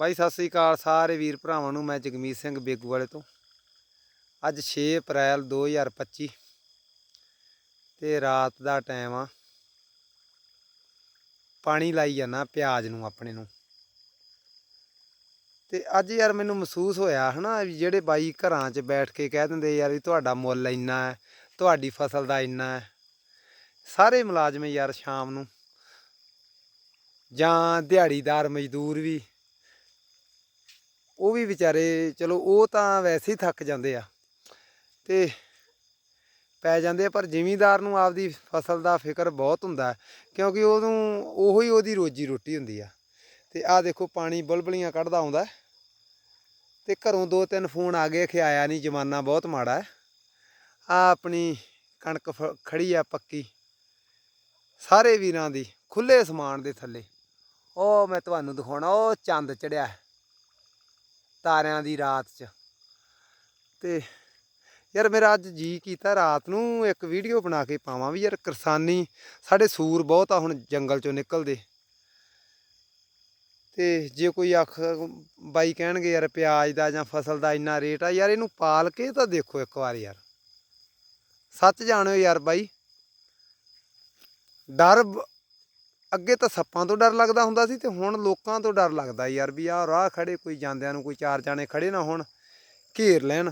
ਬਾਈ, ਸਤਿ ਸ੍ਰੀ ਅਕਾਲ ਸਾਰੇ ਵੀਰ ਭਰਾਵਾਂ ਨੂੰ, ਮੈਂ ਜਗਮੀਤ ਸਿੰਘ ਬੇਗੂ ਵਾਲੇ ਤੋਂ। ਅੱਜ 6 ਅਪ੍ਰੈਲ 2025 ਤੇ ਰਾਤ ਦਾ ਟਾਈਮ ਆ। ਪਾਣੀ ਲਾਈ ਜਾਂਦਾ ਪਿਆਜ਼ ਨੂੰ ਆਪਣੇ ਨੂੰ। ਤੇ ਅੱਜ ਯਾਰ ਮੈਨੂੰ ਮਹਿਸੂਸ ਹੋਇਆ ਹਨਾ ਵੀ ਜਿਹੜੇ ਬਾਈ ਘਰਾਂ 'ਚ ਬੈਠ ਕੇ ਕਹਿ ਦਿੰਦੇ ਯਾਰ ਵੀ ਤੁਹਾਡਾ ਮੁੱਲ ਇੰਨਾ ਹੈ, ਤੁਹਾਡੀ ਫਸਲ ਦਾ ਇੰਨਾ ਹੈ। ਸਾਰੇ ਮੁਲਾਜ਼ਮ ਯਾਰ ਸ਼ਾਮ ਨੂੰ ਜਾਂ ਦਿਹਾੜੀਦਾਰ, ਮਜ਼ਦੂਰ ਵੀ ਉਹ ਵੀ ਵਿਚਾਰੇ, ਚਲੋ ਉਹ ਤਾਂ ਵੈਸੇ ਹੀ ਥੱਕ ਜਾਂਦੇ ਆ। ਤੇ ਪੈ ਜਾਂਦੇ ਆ, ਪਰ ਜ਼ਿਮੀਂਦਾਰ ਨੂੰ ਆਪਦੀ ਫਸਲ ਦਾ ਫਿਕਰ ਬਹੁਤ ਹੁੰਦਾ ਕਿਉਂਕਿ ਉਹਨੂੰ ਉਹੀ ਉਹਦੀ ਰੋਜੀ ਰੋਟੀ ਹੁੰਦੀ ਆ। ਤੇ ਆਹ ਦੇਖੋ ਪਾਣੀ ਬਲਬਲੀਆਂ ਕੱਢਦਾ ਆਉਂਦਾ ਹੈ। ਤੇ ਘਰੋਂ ਦੋ ਤਿੰਨ ਫੋਨ ਆ ਗਏ ਕਿ ਆਇਆ ਨਹੀਂ, ਜਮਾਨਾ ਬਹੁਤ ਮਾੜਾ ਹੈ। ਆ ਆਪਣੀ ਕਣਕ ਫ- ਖੜੀ ਆ ਪੱਕੀ। ਸਾਰੇ ਵੀਰਾਂ ਦੀ ਖੁੱਲੇ ਸਮਾਨ ਦੇ ਥੱਲੇ। ਉਹ ਮੈਂ ਤੁਹਾਨੂੰ ਦਿਖਾਉਣਾ, ਉਹ ਚੰਦ ਚੜਿਆ ਤਾਰਿਆਂ ਦੀ ਰਾਤ 'ਚ। ਤੇ ਯਾਰ ਮੇਰਾ ਅੱਜ ਜੀ ਕੀਤਾ ਰਾਤ ਨੂੰ ਇੱਕ ਵੀਡੀਓ ਬਣਾ ਕੇ ਪਾਵਾਂ ਵੀ ਯਾਰ ਕਿਸਾਨੀ ਸਾਡੇ ਸੂਰ ਬਹੁਤ ਆ ਹੁਣ ਜੰਗਲ 'ਚੋਂ ਨਿਕਲਦੇ। ਤੇ ਜੇ ਕੋਈ ਅੱਖ ਬਾਈ ਕਹਿਣਗੇ ਯਾਰ ਪਿਆਜ਼ ਦਾ ਜਾਂ ਫਸਲ ਦਾ ਇੰਨਾ ਰੇਟ ਆ, ਯਾਰ ਇਹਨੂੰ ਪਾਲ ਕੇ ਤਾਂ ਦੇਖੋ ਇੱਕ ਵਾਰ ਯਾਰ। ਸੱਚ ਜਾਣਿਓ ਯਾਰ ਬਾਈ, ਡਰ ਅੱਗੇ ਤਾਂ ਸੱਪਾਂ ਤੋਂ ਡਰ ਲੱਗਦਾ ਹੁੰਦਾ ਸੀ ਤੇ ਹੁਣ ਲੋਕਾਂ ਤੋਂ ਡਰ ਲੱਗਦਾ ਯਾਰ ਵੀ ਆਹ ਰਾਹ ਖੜੇ ਕੋਈ ਜਾਂਦਿਆਂ ਨੂੰ ਕੋਈ ਚਾਰ ਜਾਣੇ ਖੜੇ ਨਾ ਹੋਣ, ਘੇਰ ਲੈਣ।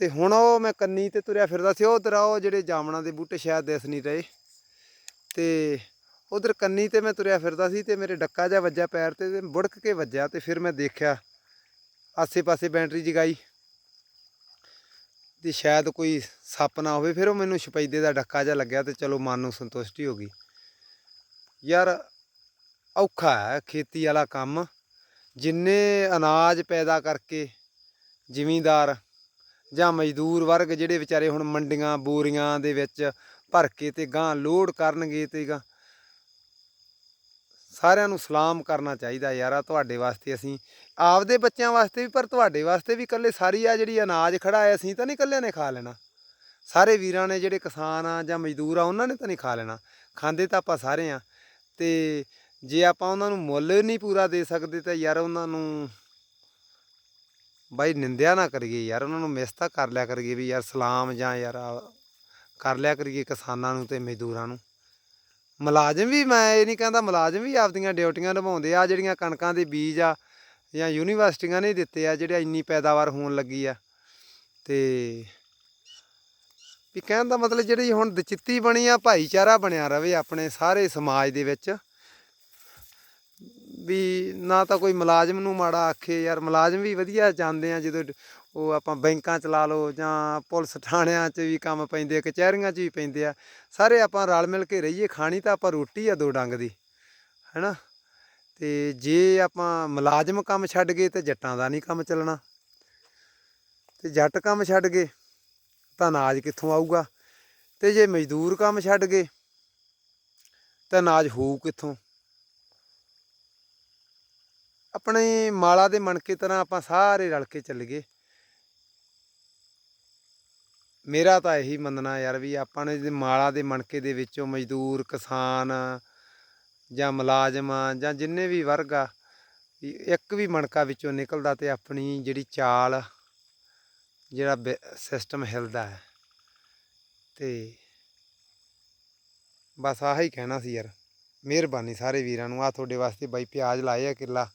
ਤੇ ਹੁਣ ਉਹ ਮੈਂ ਕੰਨੀ ਤੇ ਤੁਰਿਆ ਫਿਰਦਾ ਸੀ ਉਹ ਉਧਰ ਉਹ ਜਿਹੜੇ ਜਾਮਣਾ ਦੇ ਬੂਟੇ ਸ਼ਾਇਦ ਦਿਸ ਨਹੀਂ ਰਹੇ। ਤੇ ਉਧਰ ਕੰਨੀ ਤੇ ਮੈਂ ਤੁਰਿਆ ਫਿਰਦਾ ਸੀ ਤੇ ਮੇਰੇ ਡੱਕਾ ਜਿਹਾ ਵੱਜਿਆ ਪੈਰ ਤੇ ਤੇ ਬੁੜਕ ਕੇ ਵੱਜਿਆ ਤੇ ਫਿਰ ਮੈਂ ਦੇਖਿਆ ਆਸੇ-ਪਾਸੇ ਬੈਟਰੀ ਜਗਾਈ। ਤੇ ਸ਼ਾਇਦ ਕੋਈ ਸੱਪ ਨਾ ਹੋਵੇ, ਫਿਰ ਉਹ ਮੈਨੂੰ ਛਪੈਦੇ ਦਾ ਡੱਕਾ ਜਿਹਾ ਲੱਗਿਆ ਤੇ ਚਲੋ ਮਨ ਨੂੰ ਸੰਤੁਸ਼ਟੀ ਹੋ ਗਈ। ਯਾਰ ਔਖਾ ਹੈ ਖੇਤੀ ਵਾਲਾ ਕੰਮ। ਜਿੰਨੇ ਅਨਾਜ ਪੈਦਾ ਕਰਕੇ ਜ਼ਿਮੀਂਦਾਰ ਜਾਂ ਮਜ਼ਦੂਰ ਵਰਗ ਜਿਹੜੇ ਵਿਚਾਰੇ ਹੁਣ ਮੰਡੀਆਂ, ਬੋਰੀਆਂ ਦੇ ਵਿੱਚ ਭਰ ਕੇ ਤੇ ਗਾਂ ਲੋਡ ਕਰਨਗੇ ਤੇ ਗਾਂ ਸਾਰਿਆਂ ਨੂੰ ਸਲਾਮ ਕਰਨਾ ਚਾਹੀਦਾ ਯਾਰ ਆ ਤੁਹਾਡੇ ਵਾਸਤੇ ਅਸੀਂ। ਆਪਦੇ ਬੱਚਿਆਂ ਵਾਸਤੇ ਵੀ, ਪਰ ਤੁਹਾਡੇ ਵਾਸਤੇ ਵੀ ਇਕੱਲੇ ਸਾਰੀ ਆ ਜਿਹੜੀ ਅਨਾਜ ਖੜਾ ਹੈ ਅਸੀਂ ਤਾਂ ਨਹੀਂ ਇਕੱਲਿਆਂ ਨੇ ਖਾ ਲੈਣਾ। ਸਾਰੇ ਵੀਰਾਂ ਨੇ ਜਿਹੜੇ ਕਿਸਾਨ ਆ ਜਾਂ ਮਜ਼ਦੂਰ ਆ, ਉਹਨਾਂ ਨੇ ਤਾਂ ਨਹੀਂ ਖਾ ਲੈਣਾ। ਖਾਂਦੇ ਤਾਂ ਆਪਾਂ ਸਾਰੇ ਆ। ਤੇ ਜੇ ਆਪਾਂ ਉਹਨਾਂ ਨੂੰ ਮੁੱਲ ਨਹੀਂ ਪੂਰਾ ਦੇ ਸਕਦੇ ਤਾਂ ਯਾਰ ਉਹਨਾਂ ਨੂੰ ਬਾਈ ਨਿੰਦਿਆ ਨਾ ਕਰੀਏ ਯਾਰ, ਉਹਨਾਂ ਨੂੰ ਮਿਸ ਤਾਂ ਕਰ ਲਿਆ ਕਰੀਏ ਵੀ ਯਾਰ ਸਲਾਮ ਜਾਂ ਯਾਰ ਕਰ ਲਿਆ ਕਰੀਏ ਕਿਸਾਨਾਂ ਨੂੰ ਤੇ ਮਜ਼ਦੂਰਾਂ ਨੂੰ। ਮੁਲਾਜ਼ਮ ਵੀ, ਮੈਂ ਇਹ ਨਹੀਂ ਕਹਿੰਦਾ ਮੁਲਾਜ਼ਮ ਵੀ ਆਪਦੀਆਂ ਡਿਊਟੀਆਂ ਨਿਭਾਉਂਦੇ ਆ ਜਿਹੜੀਆਂ ਕਣਕਾਂ ਦੇ ਬੀਜ ਆ ਜਾਂ ਯੂਨੀਵਰਸਿਟੀਆਂ ਨੇ ਦਿੱਤੇ ਆ, ਜਿਹੜੇ ਇੰਨੀ ਪੈਦਾਵਾਰ ਹੋਣ ਲੱਗੀ ਆ। ਤੇ ਵੀ ਕਹਿਣ ਦਾ ਮਤਲਬ ਜਿਹੜੀ ਹੁਣ ਦਚਿੱਤੀ ਬਣੀ ਆ, ਭਾਈਚਾਰਾ ਬਣਿਆ ਰਵੇ ਆਪਣੇ ਸਾਰੇ ਸਮਾਜ ਦੇ ਵਿੱਚ, ਵੀ ਨਾ ਤਾਂ ਕੋਈ ਮੁਲਾਜ਼ਮ ਨੂੰ ਮਾੜਾ ਆਖੇ, ਯਾਰ ਮੁਲਾਜ਼ਮ ਵੀ ਵਧੀਆ ਜਾਂਦੇ ਆ ਜਦੋਂ ਉਹ ਆਪਾਂ ਬੈਂਕਾਂ ਚ ਲਾ ਲਓ ਜਾਂ ਪੁਲਿਸ ਥਾਣਿਆਂ 'ਚ ਵੀ ਕੰਮ ਪੈਂਦੇ ਆ, ਕਚਹਿਰੀਆਂ 'ਚ ਵੀ ਪੈਂਦੇ ਆ, ਸਾਰੇ ਆਪਾਂ ਰਲ ਮਿਲ ਕੇ ਰਹੀਏ, ਖਾਣੀ ਤਾਂ ਆਪਾਂ ਰੋਟੀ ਆ ਦੋ ਡੰਗ ਦੀ, ਹੈਨਾ? ਤੇ ਜੇ ਆਪਾਂ ਮੁਲਾਜ਼ਮ ਕੰਮ ਛੱਡ ਗਏ ਤੇ ਜੱਟਾਂ ਦਾ ਨਹੀਂ ਕੰਮ ਚੱਲਣਾ। ਤੇ ਜੱਟ ਕੰਮ ਛੱਡ ਗਏ ਤਾਂ ਅਨਾਜ ਕਿੱਥੋਂ ਆਊਗਾ? ਤੇ ਜੇ ਮਜ਼ਦੂਰ ਕੰਮ ਛੱਡ ਗਏ ਤਾਂ ਅਨਾਜ ਹੋਊ ਕਿੱਥੋਂ? ਆਪਣੇ ਮਾਲਾ ਦੇ ਮਣਕੇ ਤਰ੍ਹਾਂ ਆਪਾਂ ਸਾਰੇ ਰਲ ਕੇ ਚੱਲੀਏ ਮੇਰਾ ਤਾਂ ਇਹੀ ਮੰਨਣਾ ਯਾਰ ਵੀ ਆਪਾਂ ਨੇ ਮਾਲਾ ਦੇ ਮਣਕੇ ਦੇ ਵਿੱਚੋਂ ਮਜ਼ਦੂਰ, ਕਿਸਾਨ ਜਾਂ ਮੁਲਾਜ਼ਮ ਜਾਂ ਜਿੰਨੇ ਵੀ ਵਰਗ ਆ ਇੱਕ ਵੀ ਮਣਕਾ ਵਿੱਚੋਂ ਨਿਕਲਦਾ ਤੇ ਆਪਣੀ ਜਿਹੜੀ ਚਾਲ, ਜਿਹੜਾ ਸਿਸਟਮ ਹਿਲਦਾ ਹੈ। ਤੇ ਬਸ ਆਹ ਹੀ ਕਹਿਣਾ ਸੀ ਯਾਰ, ਮਿਹਰਬਾਨੀ ਸਾਰੇ ਵੀਰਾਂ ਨੂੰ ਆ ਤੁਹਾਡੇ ਵਾਸਤੇ ਬਾਈ ਪਿਆਜ਼ ਲਾਏ ਆ ਕਿੱਲਾ,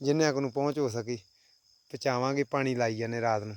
ਜਿੰਨਿਆਂ ਕੁ ਨੂੰ ਪਹੁੰਚ ਹੋ ਸਕੀ, ਪਹੁੰਚਾਵਾਂਗੇ, ਪਾਣੀ ਲਾਈ ਜਾਂਦੇ ਰਾਤ ਨੂੰ।